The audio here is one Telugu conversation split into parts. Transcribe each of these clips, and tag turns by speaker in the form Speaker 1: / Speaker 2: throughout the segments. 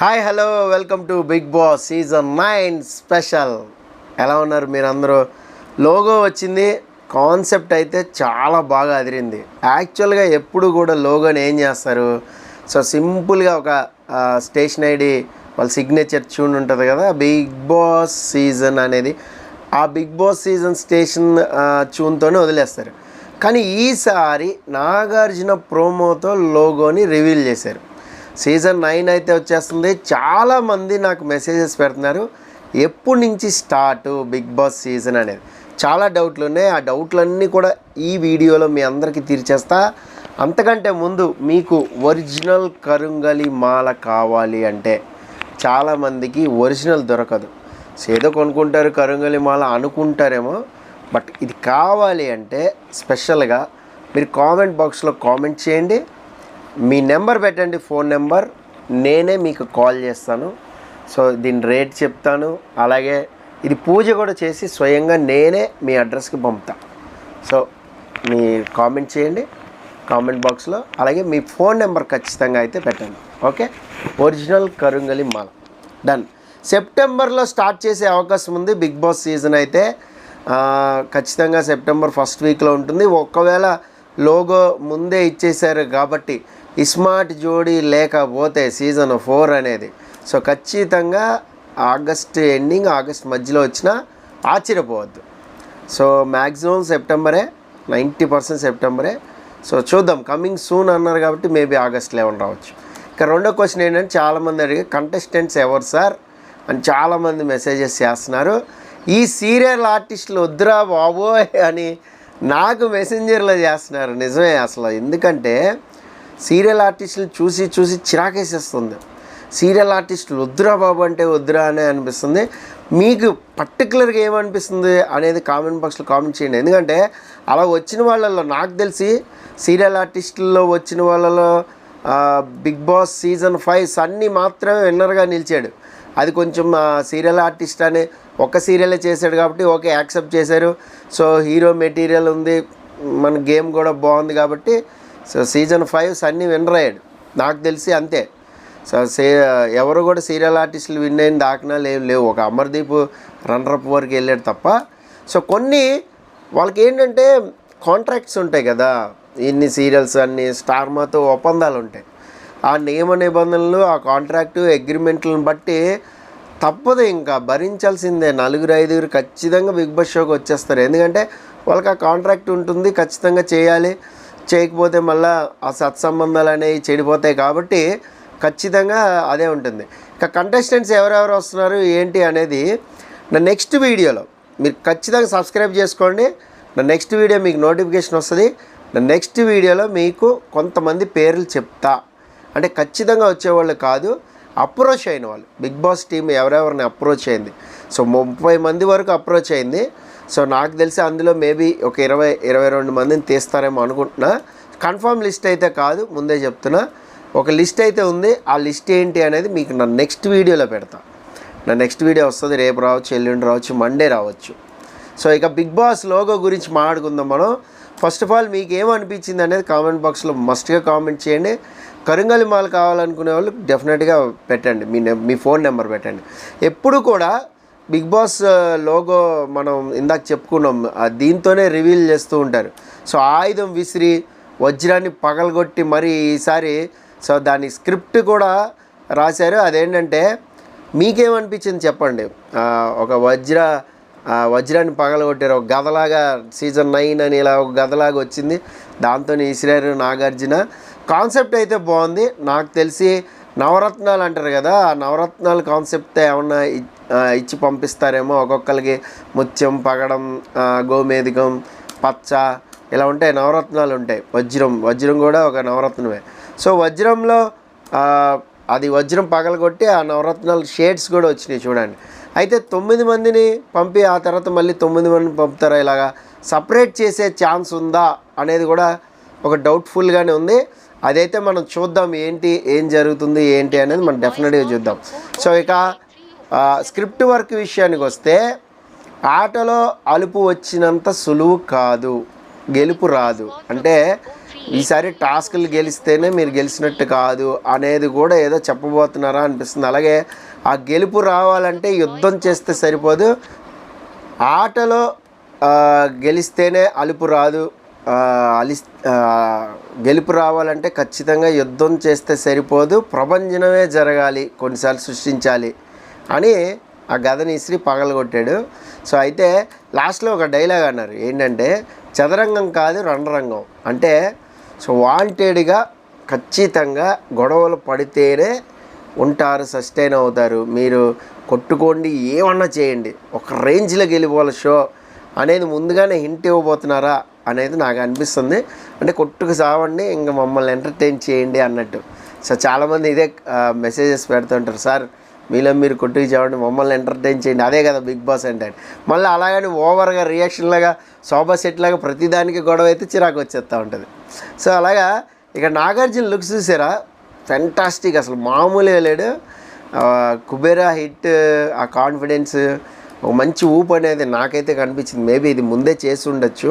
Speaker 1: Hi hello welcome to Bigg Boss season nine special. ఎలా ఉన్నారు మీరు అందరూ లోగో వచ్చింది కాన్సెప్ట్ అయితే చాలా బాగా అదిరింది. యాక్చువల్గా ఎప్పుడు కూడా లోగోని ఏం చేస్తారు? సో సింపుల్గా ఒక స్టేషన్ ఐడి వాళ్ళ సిగ్నేచర్ ట్యూన్ ఉంటుంది కదా బిగ్ బాస్ సీజన్ అనేది. ఆ బిగ్ బాస్ సీజన్ స్టేషన్ ట్యూన్తోనే వదిలేస్తారు. కానీ ఈసారి నాగార్జున ప్రోమోతో లోగోని రివీల్ చేశారు. సీజన్ నైన్ అయితే వచ్చేస్తుంది. చాలామంది నాకు మెసేజెస్ పెడుతున్నారు. ఎప్పటి నుంచి స్టార్ట్ బిగ్ బాస్ సీజన్ అనేది? చాలా డౌట్లు ఉన్నాయి. ఆ డౌట్లన్నీ కూడా ఈ వీడియోలో మీ అందరికీ తీర్చేస్తా. అంతకంటే ముందు మీకు ఒరిజినల్ కరుంగలి మాల కావాలి అంటే చాలామందికి ఒరిజినల్ దొరకదు. సో ఏదో కొనుక్కుంటారు కరుంగలి మాల అనుకుంటారేమో. బట్ ఇది కావాలి అంటే స్పెషల్గా మీరు కామెంట్ బాక్స్లో కామెంట్ చేయండి. మీ నెంబర్ పెట్టండి ఫోన్ నెంబర్. నేనే మీకు కాల్ చేస్తాను. సో దీని రేట్ చెప్తాను. అలాగే ఇది పూజ కూడా చేసి స్వయంగా నేనే మీ అడ్రస్కి పంపుతా. సో మీ కామెంట్ చేయండి కామెంట్ బాక్స్లో. అలాగే మీ ఫోన్ నెంబర్ ఖచ్చితంగా అయితే పెట్టండి. ఓకే? ఒరిజినల్ కరుంగలి మాల. డన్ సెప్టెంబర్లో స్టార్ట్ చేసే అవకాశం ఉంది. బిగ్ బాస్ సీజన్ అయితే ఖచ్చితంగా సెప్టెంబర్ ఫస్ట్ వీక్లో ఉంటుంది. ఒకవేళ లోగో ముందే ఇచ్చేశారు కాబట్టి ఇస్మార్ట్ జోడీ లేకపోతే సీజన్ ఫోర్ అనేది. సో ఖచ్చితంగా ఆగస్ట్ ఎండింగ్ ఆగస్ట్ మధ్యలో వచ్చినా ఆశ్చర్యపోవద్దు. సో మ్యాక్సిమం సెప్టెంబరే నైంటీ పర్సెంట్ సెప్టెంబరే. సో చూద్దాం కమింగ్ సూన్ అన్నారు కాబట్టి మేబీ ఆగస్ట్ లెవెన్ రావచ్చు. ఇక రెండో క్వశ్చన్ ఏంటంటే చాలామంది అడిగే కంటెస్టెంట్స్ ఎవరు సార్? అని చాలామంది మెసేజెస్ చేస్తున్నారు. ఈ సీరియల్ ఆర్టిస్టులు వద్దురా బాబోయ్ అని నాకు మెసెంజర్లో చేస్తున్నారు. నిజమే అసలు. ఎందుకంటే సీరియల్ ఆర్టిస్టులు చూసి చూసి చిరాకేసేస్తుంది. సీరియల్ ఆర్టిస్టులు వద్దురా బాబు అంటే వద్దురా అనే అనిపిస్తుంది. మీకు పర్టికులర్గా ఏమనిపిస్తుంది అనేది కామెంట్ బాక్స్లో కామెంట్ చేయండి. ఎందుకంటే అలా వచ్చిన వాళ్ళలో నాకు తెలిసి సీరియల్ ఆర్టిస్టుల్లో వచ్చిన వాళ్ళలో Bigg Boss season five Sunny మాత్రమే విన్నర్గా నిలిచాడు. అది కొంచెం సీరియల్ ఆర్టిస్ట్ అని ఒక సీరియలే చేశాడు కాబట్టి ఓకే యాక్సెప్ట్ చేశారు. సో హీరో మెటీరియల్ ఉంది. మన గేమ్ కూడా బాగుంది కాబట్టి so season five Sunny winner అయ్యాడు. నాకు తెలిసి అంతే. సో సే ఎవరు కూడా సీరియల్ ఆర్టిస్టులు విన్ అయిన దాకనా లేవు లేవు. ఒక అమర్దీప్ రన్నర్అప్ వరకు వెళ్ళాడు తప్ప. సో కొన్ని వాళ్ళకి ఏంటంటే కాంట్రాక్ట్స్ ఉంటాయి కదా. ఇన్ని సీరియల్స్ అన్ని స్టార్మాతో ఒప్పందాలు ఉంటాయి. ఆ నియమ నిబంధనలు ఆ కాంట్రాక్టు అగ్రిమెంట్లను బట్టి తప్పదు ఇంకా. భరించాల్సిందే. నలుగురు ఐదుగురు ఖచ్చితంగా బిగ్ బాస్ షోకి వచ్చేస్తారు. ఎందుకంటే వాళ్ళకి ఆ కాంట్రాక్ట్ ఉంటుంది ఖచ్చితంగా చేయాలి. చేయకపోతే మళ్ళీ ఆ సత్సంబంధాలు అనేవి చెడిపోతాయి కాబట్టి ఖచ్చితంగా అదే ఉంటుంది. ఇంకా కంటెస్టెంట్స్ ఎవరెవరు వస్తున్నారు ఏంటి అనేది నా నెక్స్ట్ వీడియోలో. మీరు ఖచ్చితంగా సబ్స్క్రైబ్ చేసుకోండి. నా నెక్స్ట్ వీడియో మీకు నోటిఫికేషన్ వస్తుంది. నా నెక్స్ట్ వీడియోలో మీకు కొంతమంది పేర్లు చెప్తా. అంటే ఖచ్చితంగా వచ్చేవాళ్ళు కాదు. అప్రోచ్ అయిన వాళ్ళు. బిగ్ బాస్ టీం ఎవరెవరిని అప్రోచ్ అయింది. సో ముప్పై మంది వరకు అప్రోచ్ అయింది. సో నాకు తెలిసి అందులో మేబీ ఒక ఇరవై ఇరవై రెండు మందిని తీస్తారేమో అనుకుంటున్నా. కన్ఫర్మ్ లిస్ట్ అయితే కాదు ముందే చెప్తున్నా. ఒక లిస్ట్ అయితే ఉంది. ఆ లిస్ట్ ఏంటి అనేది మీకు నా నెక్స్ట్ వీడియోలో పెడతా. నా నెక్స్ట్ వీడియో వస్తుంది రేపు రావచ్చు ఎల్లుండి రావచ్చు మండే రావచ్చు. సో ఇక బిగ్ బాస్ లోగో గురించి మాట్లాడుకుందాం మనం. ఫస్ట్ ఆఫ్ ఆల్ మీకు ఏమనిపించింది అనేది కామెంట్ బాక్స్లో మస్ట్గా కామెంట్ చేయండి. కరుంగలి మాల్ కావాలనుకునే వాళ్ళు డెఫినెట్గా పెట్టండి. మీ నె- మీ ఫోన్ నెంబర్ పెట్టండి. ఎప్పుడు కూడా బిగ్ బాస్ లోగో మనం ఇందాక చెప్పుకున్నాం. దీంతోనే రివీల్ చేస్తూ ఉంటారు. సో ఆయుధం విసిరి వజ్రాన్ని పగలగొట్టి మరి ఈసారి సో దాని స్క్రిప్ట్ కూడా రాశారు. అదేంటంటే మీకేమనిపించింది చెప్పండి? ఒక వజ్ర వజ్రాన్ని పగలగొట్టారు. ఒక గదలాగా సీజన్ నైన్ అని ఇలా ఒక గదలాగా వచ్చింది. దాంతో ఇసిరారు నాగార్జున. కాన్సెప్ట్ అయితే బాగుంది. నాకు తెలిసి నవరత్నాలు అంటారు కదా ఆ నవరత్నాలు కాన్సెప్ట్ ఏమన్నా ఇచ్చి పంపిస్తారేమో? ఒక్కొక్కరికి ముత్యం పగడం గోమేధికం పచ్చ ఇలా ఉంటాయి నవరత్నాలు ఉంటాయి. వజ్రం వజ్రం కూడా ఒక నవరత్నమే. సో వజ్రంలో అది వజ్రం పగలగొట్టి ఆ నవరత్నాలు షేడ్స్ కూడా వచ్చినాయి చూడండి. అయితే తొమ్మిది మందిని పంపి ఆ తర్వాత మళ్ళీ తొమ్మిది మందిని పంపుతారా ఇలాగా? సపరేట్ చేసే ఛాన్స్ ఉందా? అనేది కూడా ఒక డౌట్ఫుల్గానే ఉంది. అదైతే మనం చూద్దాం ఏంటి ఏం జరుగుతుంది ఏంటి అనేది మనం డెఫినెట్గా చూద్దాం. సో ఇక స్క్రిప్ట్ వర్క్ విషయానికి వస్తే ఆటలో అలుపు వచ్చినంత సులువు కాదు గెలుపు రాదు. అంటే ఈసారి టాస్క్లు గెలిస్తేనే మీరు గెలిచినట్టు కాదు అనేది కూడా ఏదో చెప్పబోతున్నారా అనిపిస్తుంది. అలాగే ఆ గెలుపు రావాలంటే యుద్ధం చేస్తే సరిపోదు. ఆటలో గెలిస్తేనే అలుపు రాదు. అలి గెలుపు రావాలంటే ఖచ్చితంగా యుద్ధం చేస్తే సరిపోదు ప్రభంజనమే జరగాలి కొన్నిసార్లు సృష్టించాలి అని ఆ గదని ఇసిరి పగలగొట్టాడు. సో అయితే లాస్ట్లో ఒక డైలాగ్ అన్నారు ఏంటంటే చదరంగం కాదు రణరంగం. అంటే సో వాంటెడ్గా ఖచ్చితంగా గొడవలు పడితేనే ఉంటారు సస్టైన్ అవుతారు. మీరు కొట్టుకోండి ఏమన్నా చేయండి. ఒక రేంజ్లోకి వెళ్ళిపోవాలి షో అనేది ముందుగానే హింట్ ఇవ్వబోతున్నారా? అనేది నాకు అనిపిస్తుంది. అంటే కొట్టుకు సావండి ఇంకా మమ్మల్ని ఎంటర్టైన్ చేయండి అన్నట్టు. సో చాలామంది ఇదే మెసేజెస్ పెడుతుంటారు. సార్ మీలో మీరు కొట్టుకు చావండి మమ్మల్ని ఎంటర్టైన్ చేయండి. అదే కదా బిగ్ బాస్ అంటే. మళ్ళీ అలాగని ఓవర్గా రియాక్షన్లాగా శోభా సోఫా సెట్ లాగా ప్రతిదానికి గొడవ అయితే చిరాకు వచ్చేస్తూ ఉంటుంది. సో అలాగా ఇక నాగార్జున లుక్స్ చూసారా? ఫెంటాస్టిక్ అసలు. మామూలుగా లేడు. కుబేరా హిట్ ఆ కాన్ఫిడెన్స్ ఒక మంచి ఊపు అనేది నాకైతే కనిపించింది. మేబీ ఇది ముందే చేసి ఉండొచ్చు.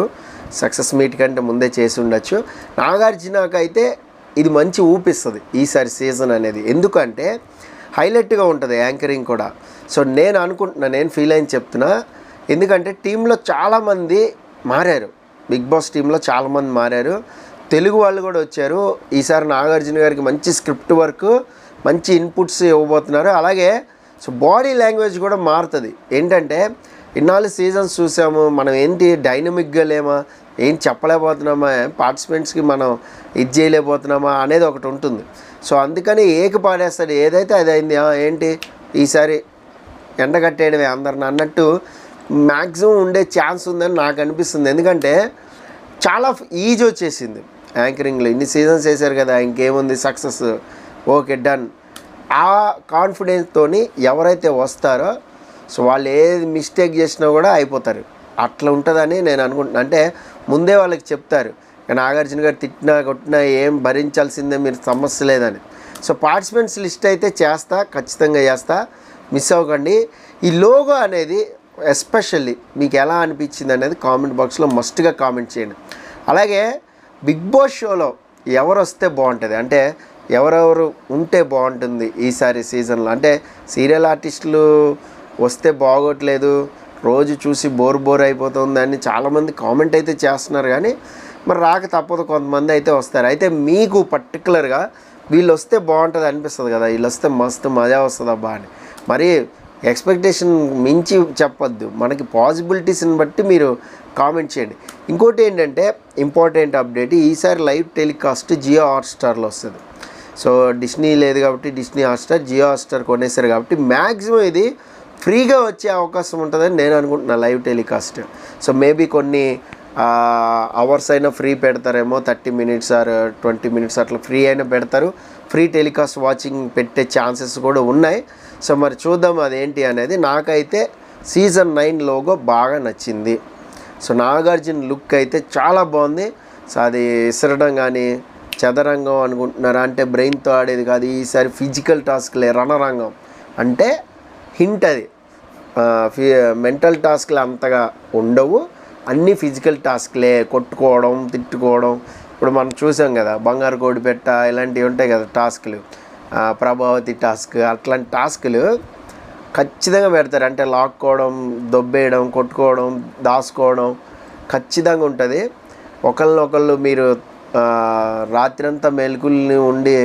Speaker 1: సక్సెస్ మీట్ కంటే ముందే చేసి ఉండొచ్చు. నాగార్జునకైతే ఇది మంచి ఊపిస్తుంది ఈసారి సీజన్ అనేది. ఎందుకంటే హైలైట్గా ఉంటుంది యాంకరింగ్ కూడా. సో నేను అనుకుంటున్నా నేను ఫీల్ అయిన చెప్తున్నా ఎందుకంటే టీంలో చాలామంది మారారు. బిగ్ బాస్ టీంలో చాలామంది మారారు. తెలుగు వాళ్ళు కూడా వచ్చారు. ఈసారి నాగార్జున గారికి మంచి స్క్రిప్ట్ వర్క్ మంచి ఇన్పుట్స్ ఇవ్వబోతున్నారు. అలాగే సో బాడీ లాంగ్వేజ్ కూడా మారుతుంది. ఏంటంటే ఇన్నాళ్ళు సీజన్స్ చూసాము మనం ఏంటి డైనమిక్గా లేమా ఏం చెప్పలేకపోతున్నామా? పార్టిసిపెంట్స్కి మనం ఇది చేయలేకపోతున్నామా? అనేది ఒకటి ఉంటుంది. సో అందుకని ఏకి పాడేస్తాడు. ఏదైతే అది అయింది ఏంటి? ఈసారి ఎండగట్టేయడమే అందరిని అన్నట్టు మ్యాక్సిమం ఉండే ఛాన్స్ ఉందని నాకు అనిపిస్తుంది. ఎందుకంటే చాలా ఈజీ వచ్చేసింది యాంకరింగ్లో. ఇన్ని సీజన్స్ చేశారు కదా ఇంకేముంది సక్సెస్? Okay done. ఆ కాన్ఫిడెన్స్తో ఎవరైతే వస్తారో సో వాళ్ళు ఏది మిస్టేక్ చేసినా కూడా అయిపోతారు. అట్లా ఉంటుందని నేను అనుకుంటున్నాను అంటే ముందే వాళ్ళకి చెప్తారు. నాగార్జున గారు తిట్టినా కొట్టినా ఏం భరించాల్సిందే మీరు సమస్య లేదని. సో పార్టిసిపెంట్స్ లిస్ట్ అయితే చేస్తా ఖచ్చితంగా చేస్తా. మిస్ అవ్వకండి. ఈ లోగో అనేది ఎస్పెషల్లీ మీకు ఎలా అనిపించింది అనేది కామెంట్ బాక్స్లో మస్ట్గా కామెంట్ చేయండి. అలాగే బిగ్ బాస్ షోలో ఎవరు వస్తే బాగుంటుంది? అంటే ఎవరెవరు ఉంటే బాగుంటుంది ఈసారి సీజన్లో? అంటే సీరియల్ ఆర్టిస్టులు వస్తే బాగోట్లేదు రోజు చూసి బోర్ బోర్ అయిపోతుంది అని చాలామంది కామెంట్ అయితే చేస్తున్నారు కానీ మరి రాక తప్పదు కొంతమంది అయితే వస్తారు. అయితే మీకు పర్టికులర్గా వీళ్ళు వస్తే బాగుంటుంది అనిపిస్తుంది కదా వీళ్ళు వస్తే మస్తు మజా వస్తుంది అబ్బా అని. మరి ఎక్స్పెక్టేషన్ మించి చెప్పొద్దు మనకి పాసిబిలిటీస్ని బట్టి మీరు కామెంట్ చేయండి. ఇంకోటి ఏంటంటే ఇంపార్టెంట్ అప్డేట్ ఈసారి లైవ్ టెలికాస్ట్ జియో హాట్స్టార్లో వస్తుంది. సో డిస్నీ లేదు కాబట్టి డిస్నీ హాట్స్టార్ జియో హాట్స్టార్ కొనేసారు కాబట్టి మ్యాక్సిమం ఇది ఫ్రీగా వచ్చే అవకాశం ఉంటుందని నేను అనుకుంటున్నా లైవ్ టెలికాస్ట్. సో మేబీ కొన్ని అవర్స్ అయినా free పెడతారేమో thirty minutes or twenty minutes అట్లా ఫ్రీ అయినా పెడతారు. ఫ్రీ టెలికాస్ట్ వాచింగ్ పెట్టే ఛాన్సెస్ కూడా ఉన్నాయి. సో మరి చూద్దాం అదేంటి అనేది. నాకైతే సీజన్ నైన్ లోగో బాగా నచ్చింది. సో నాగార్జున లుక్ అయితే చాలా బాగుంది. సో అది ఇసరడం కానీ చదరంగం అనుకుంటున్నారా అంటే బ్రెయిన్తో ఆడేది కాదు. ఈసారి ఫిజికల్ టాస్క్లే రణరంగం. అంటే హింట్ అది. మెంటల్ టాస్క్లు అంతగా ఉండవు. అన్నీ ఫిజికల్ టాస్క్లే కొట్టుకోవడం తిట్టుకోవడం. ఇప్పుడు మనం చూసాం కదా బంగారు కోడి పెట్ట ఇలాంటివి ఉంటాయి కదా టాస్క్లు. ప్రభావతి టాస్క్ అట్లాంటి టాస్క్లు ఖచ్చితంగా పెడతారు. అంటే లాక్కోవడం దొబ్బేయడం కొట్టుకోవడం దాచుకోవడం ఖచ్చితంగా ఉంటుంది. ఒకళ్ళనొకళ్ళు మీరు రాత్రంతా మెలకుల్ని ఉండి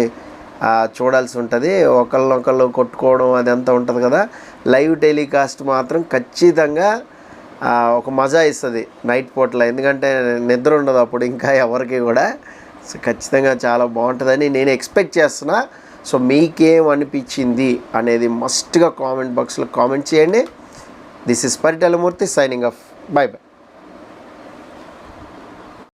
Speaker 1: చూడాల్సి ఉంటుంది. ఒకళ్ళనొకళ్ళు కొట్టుకోవడం అదంతా ఉంటుంది కదా. లైవ్ టెలికాస్ట్ మాత్రం ఖచ్చితంగా ఒక మజా ఇస్తుంది నైట్ పూటలో. ఎందుకంటే నిద్ర ఉండదు అప్పుడు ఇంకా ఎవరికి కూడా. సో ఖచ్చితంగా చాలా బాగుంటుందని నేను ఎక్స్పెక్ట్ చేస్తున్నా. సో మీకేం అనిపించింది అనేది మస్ట్గా కామెంట్ బాక్స్లో కామెంట్ చేయండి. This is Paritalamurthy signing off. Bye bye.